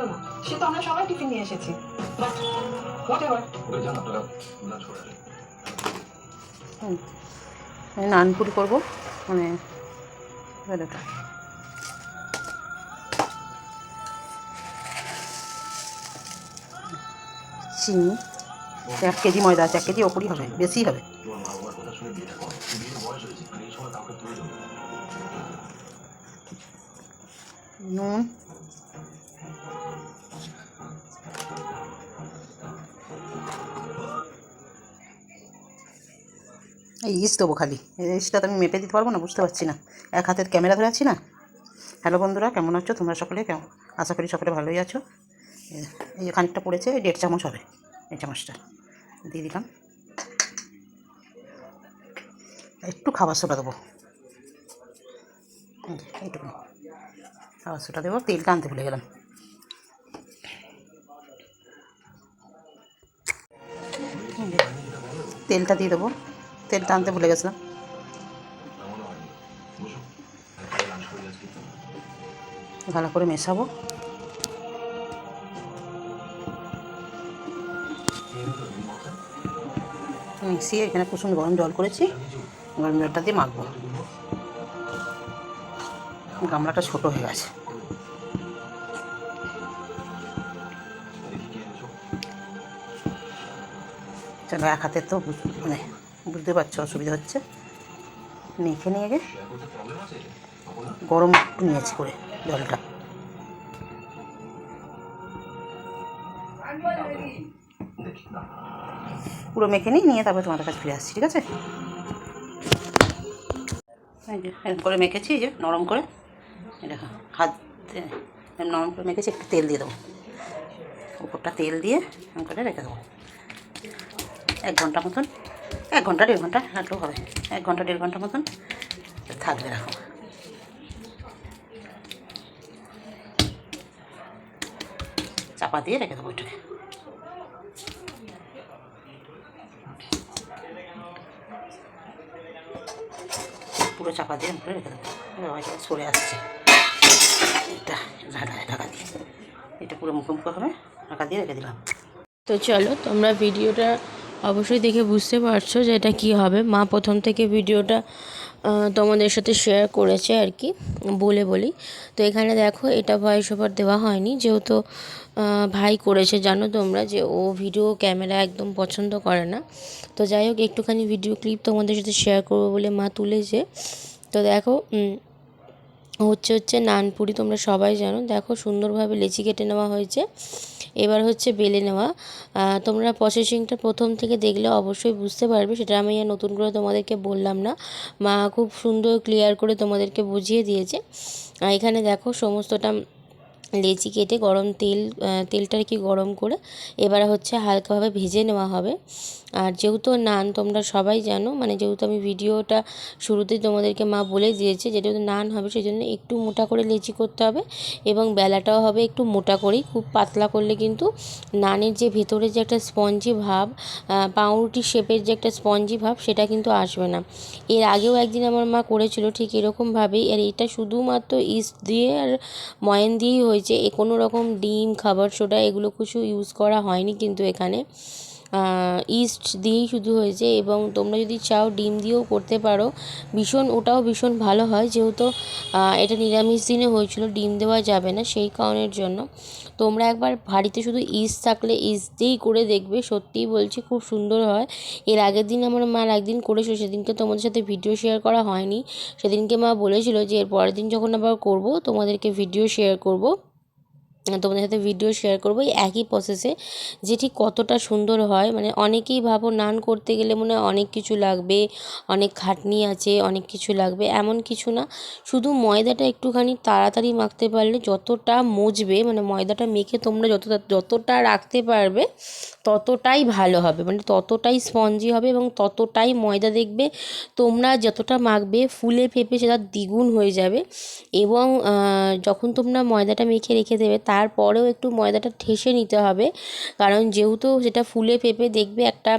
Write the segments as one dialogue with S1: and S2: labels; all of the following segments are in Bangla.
S1: এলো না। সে তো আমরা সবাই টিফিন নিয়ে এসেছি। হোয়াট এভার
S2: ওকে জান আপনারা লাঞ্চ করে আসেন
S3: হুম। আমি নানপুরি করব মানে বেলাটা চিনি এক কেজি ময়দা আছে এক কেজি ওপরই হবে বেশি হবে।
S2: তোমার এই,
S3: ইস দেবো খালি। ইসটা তো আমি মেপে দিতে পারব না, বুঝতে পারছি না। এক হাতের ক্যামেরা ধরে আছি না? হ্যালো বন্ধুরা, কেমন আছো? তোমরা সকলে কেমন? আশা করি সকলে ভালোই আছো। এই- যে খানিকটা পড়েছে দেড় চামচ হবে, এই চামচটা। দিয়ে দিলাম। একটু খাবার সোডা দেবো। এই এইটুকু। খাবার সোডা দেবো, তেলটা আনতে ভুলে গেলাম। তেলটা দিয়ে দেবো। তেলটা আনতে ভুলে গেছিলাম। ভালো করে মেশাবো। মিশিয়ে এখানে কুসুম গরম জল করেছি। গরম জলটা দিয়ে মাখবো। গামলাটা ছোট হয়ে গেছে। চলো এক হাতে তো মানে বুঝতে পারছ, অসুবিধা হচ্ছে। মেখে নিয়ে গে। গরম একটু নিয়েছি করে জলটা। পুরো মেখে নিই নিয়ে তারপরে তোমাদের কাছে ফিরে আসছি, ঠিক আছে? করে মেখেছি যে, নরম করে। দেখো, হাত নরম করে মেখেছি, একটু তেল দিয়ে দেবো। উপরটা তেল দিয়ে, এরকম করে রেখে দেবো। এক ঘণ্টা মতন এক ঘণ্টা, দেড় ঘণ্টা রাখলেও হবে। এক ঘণ্টা, দেড় ঘণ্টা মতন থাকবে রাখো চাপা দিয়ে রেখে দেবো ওইটাকে পুরো চাপা দিয়ে এরকম রেখে দেবো। সরে আসছে। এটা ঢাকা দিয়ে। এটা পুরো মুখোমুখি হবে। ঢাকা দিয়ে রেখে দিলাম।
S4: তো চলো, তোমরা ভিডিওটা অবশ্যই দেখে বুঝতে পারছ যে এটা কী হবে। মা প্রথম থেকে ভিডিওটা তোমাদের সাথে শেয়ার করেছে আর কি, বলে বলি। তো এখানে দেখো, এটা ভয়েস ওভার দেওয়া হয়নি। যেহেতু ভাই করেছে, জানো তোমরা যে ও ভিডিও ক্যামেরা একদম পছন্দ করে না। তো যাই হোক, একটুখানি ভিডিও ক্লিপ তোমাদের সাথে শেয়ার করব বলে মা তুলেছে। তো দেখো হচ্ছে হচ্ছে নানপুরি, তোমরা সবাই জানো। দেখো, সুন্দরভাবে লেচি কেটে নেওয়া হয়েছে। এবার হচ্ছে বেলে নেওয়া। তোমরা প্রসেসিংটা প্রথম থেকে দেখলে অবশ্যই বুঝতে পারবে। সেটা আমি আর নতুন করে তোমাদেরকে বললাম না। মা খুব সুন্দর ক্লিয়ার করে তোমাদেরকে বুঝিয়ে দিয়েছে। এখানে দেখো সমস্তটা লেচি কেটে গরম তেল তেলটা কি গরম করে এবার হচ্ছে হালকাভাবে ভেজে নেওয়া হবে। আর যেহেতু নান তোমরা সবাই জানো মানে যেহেতু আমি ভিডিওটা শুরুতেই তোমাদেরকে মা বলে দিয়েছে যেহেতু নান হবে সেই জন্য একটু মোটা করে লেচি করতে হবে এবং বেলাটাও হবে একটু মোটা করেই। খুব পাতলা করলে কিন্তু নানের যে ভেতরে যে একটা স্পঞ্জি ভাব পাউরুটি শেপের যে একটা স্পঞ্জি ভাব সেটা কিন্তু আসবে না। এর আগেও একদিন আমার মা করেছিল ঠিক এরকমভাবেই, আর এটা শুধুমাত্র ইস্ট দিয়ে আর ময়ান দিয়েই হয়েছে। এ কোনো রকম ডিম, খাবার সোডা এগুলো কিছু ইউজ করা হয়নি কিন্তু এখানে। ইস্ট দিয়েই শুধু হয়েছে এবং তোমরা যদি চাও ডিম দিয়েও করতে পারো। ভীষণ, ওটাও ভীষণ ভালো হয় যেহেতু এটা নিরামিষ দিনে হয়েছিল, ডিম দেওয়া যাবে না সেই কারণের জন্য। তোমরা একবার বাড়িতে শুধু ইস্ট থাকলে ইস্ট দিয়েই করে দেখবে, সত্যিই বলছি খুব সুন্দর হয়। এর আগের দিন আমার মা একদিন করেছিল, সেদিনকে তোমাদের সাথে ভিডিও শেয়ার করা হয়নি। সেদিনকে মা বলেছিল যে এর পরের দিন যখন আবার করব, তোমাদেরকে ভিডিও শেয়ার করব। তোমাদের সাথে ভিডিও শেয়ার করব একই প্রসেসে যে ঠিক কতটা সুন্দর হয়। মানে অনেকেই ভাবো নান করতে গেলে মনে হয় অনেক কিছু লাগবে, অনেক খাটনি আছে, অনেক কিছু লাগবে, এমন কিছু না। শুধু ময়দাটা একটুখানি তাড়াতাড়ি মাখতে পারলে যতটা মজবে মানে ময়দাটা মেখে তোমরা যতটা যতটা রাখতে পারবে, ততটাই ভালো হবে। মানে ততটাই স্পঞ্জি হবে এবং ততটাই ময়দা দেখবে, তোমরা যতটা মাখবে, ফুলে ফেপে সেটা দ্বিগুণ হয়ে যাবে। এবং যখন তোমরা ময়দাটা মেখে রেখে দেবে, তার তারপরেও একটু ময়দাটা ঠেসে নিতে হবে। কারণ যেহেতু সেটা ফুলে পেঁপে দেখবে একটা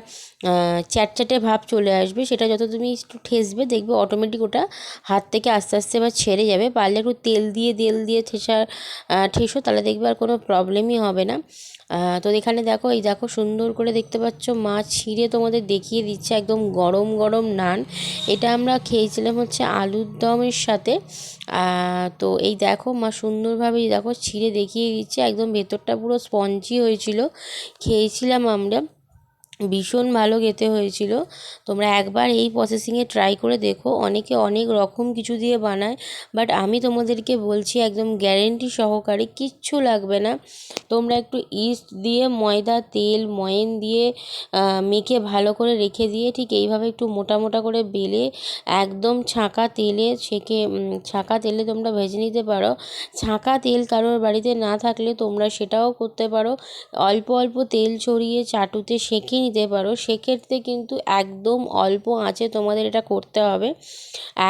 S4: চ্যাটচ্যাটে ভাব চলে আসবে, সেটা যত তুমি একটু ঠেসবে দেখবে অটোমেটিক ওটা হাত থেকে আস্তে আস্তে এবার ছেড়ে যাবে। পারলে একটু তেল দিয়ে তেল দিয়ে ঠেসা ঠেসো, তাহলে দেখবে আর কোনো প্রবলেমই হবে না। তো এখানে দেখো, এই দেখো সুন্দর করে দেখতে পাচ্ছ মাছ ছিঁড়ে তোমাদের দেখিয়ে দিচ্ছে একদম গরম গরম নান। এটা আমরা খেয়েছিলাম হচ্ছে আলুর দমের সাথে। তো এই দেখো মা সুন্দরভাবে দেখো ছিঁড়ে দেখিয়ে দিচ্ছে। একদম ভেতরটা পুরো স্পঞ্জি হয়েছিল। খেয়েছিলাম আমরা। ভীষণ ভালো খেতে হয়েছিল। তোমরা একবার এই প্রসেসিংয়ে ট্রাই করে দেখো। অনেকে অনেক রকম কিছু দিয়ে বানায় বাট আমি তোমাদেরকে বলছি একদম গ্যারেন্টি সহকারে কিচ্ছু লাগবে না। তোমরা একটু ইস্ট দিয়ে, ময়দা, তেল, ময়েন দিয়ে মেখে ভালো করে রেখে দিয়ে ঠিক এইভাবে একটু মোটা মোটা করে বেলে একদম ছাঁকা তেলে সেকে ছাঁকা তেলে তোমরা ভেজে নিতে পারো। ছাঁকা তেল কারোর বাড়িতে না থাকলে তোমরা সেটাও করতে পারো। অল্প অল্প তেল ছড়িয়ে চাটুতে সেঁকে নিতে পারো। সেক্ষেত্রে কিন্তু একদম অল্প আঁচে তোমাদের এটা করতে হবে।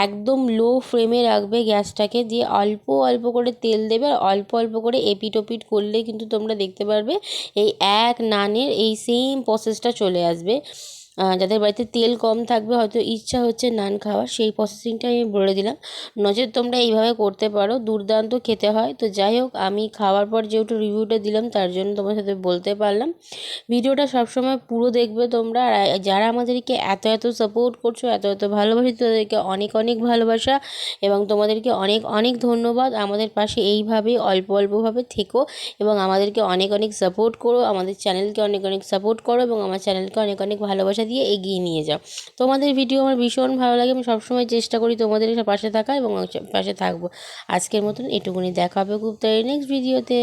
S4: একদম লো ফ্লেমে রাখবে গ্যাসটাকে। দিয়ে অল্প অল্প করে তেল দেবে আর অল্প অল্প করে এপিট ওপিট করলে কিন্তু তোমরা দেখতে পারবে এই এক নানের এই সেম প্রসেসটা চলে আসবে। যাদের বাড়িতে তেল কম থাকবে, হয়তো ইচ্ছা হচ্ছে নান খাওয়ার, সেই প্রসেসিংটা আমি বলে দিলাম। নচেত তোমরা এইভাবে করতে পারো, দুর্দান্ত খেতে হয়। তো যাই হোক, আমি খাওয়ার পর যেহেতু রিভিউটা দিলাম, তার জন্য তোমার সাথে বলতে পারলাম। ভিডিওটা সবসময় পুরো দেখবে তোমরা, আর যারা আমাদেরকে এত এত সাপোর্ট করছ, এত এত ভালোবাসি, তাদেরকে অনেক অনেক ভালোবাসা এবং তোমাদেরকে অনেক অনেক ধন্যবাদ। আমাদের পাশে এইভাবে অল্প অল্পভাবে থেকো এবং আমাদেরকে অনেক অনেক সাপোর্ট করো। আমাদের চ্যানেলকে অনেক অনেক সাপোর্ট করো এবং আমার চ্যানেলকে অনেক অনেক ভালোবাসা দিয়ে এগিয়ে নিয়ে যাও। তোমাদের ভিডিও আমার ভীষণ ভালো লাগে, আমি সবসময় চেষ্টা করি তোমাদের পাশে থাকা এবং পাশে থাকব। আজকের মতন এটুকুনি, দেখা হবে খুব তাই নেক্সট ভিডিওতে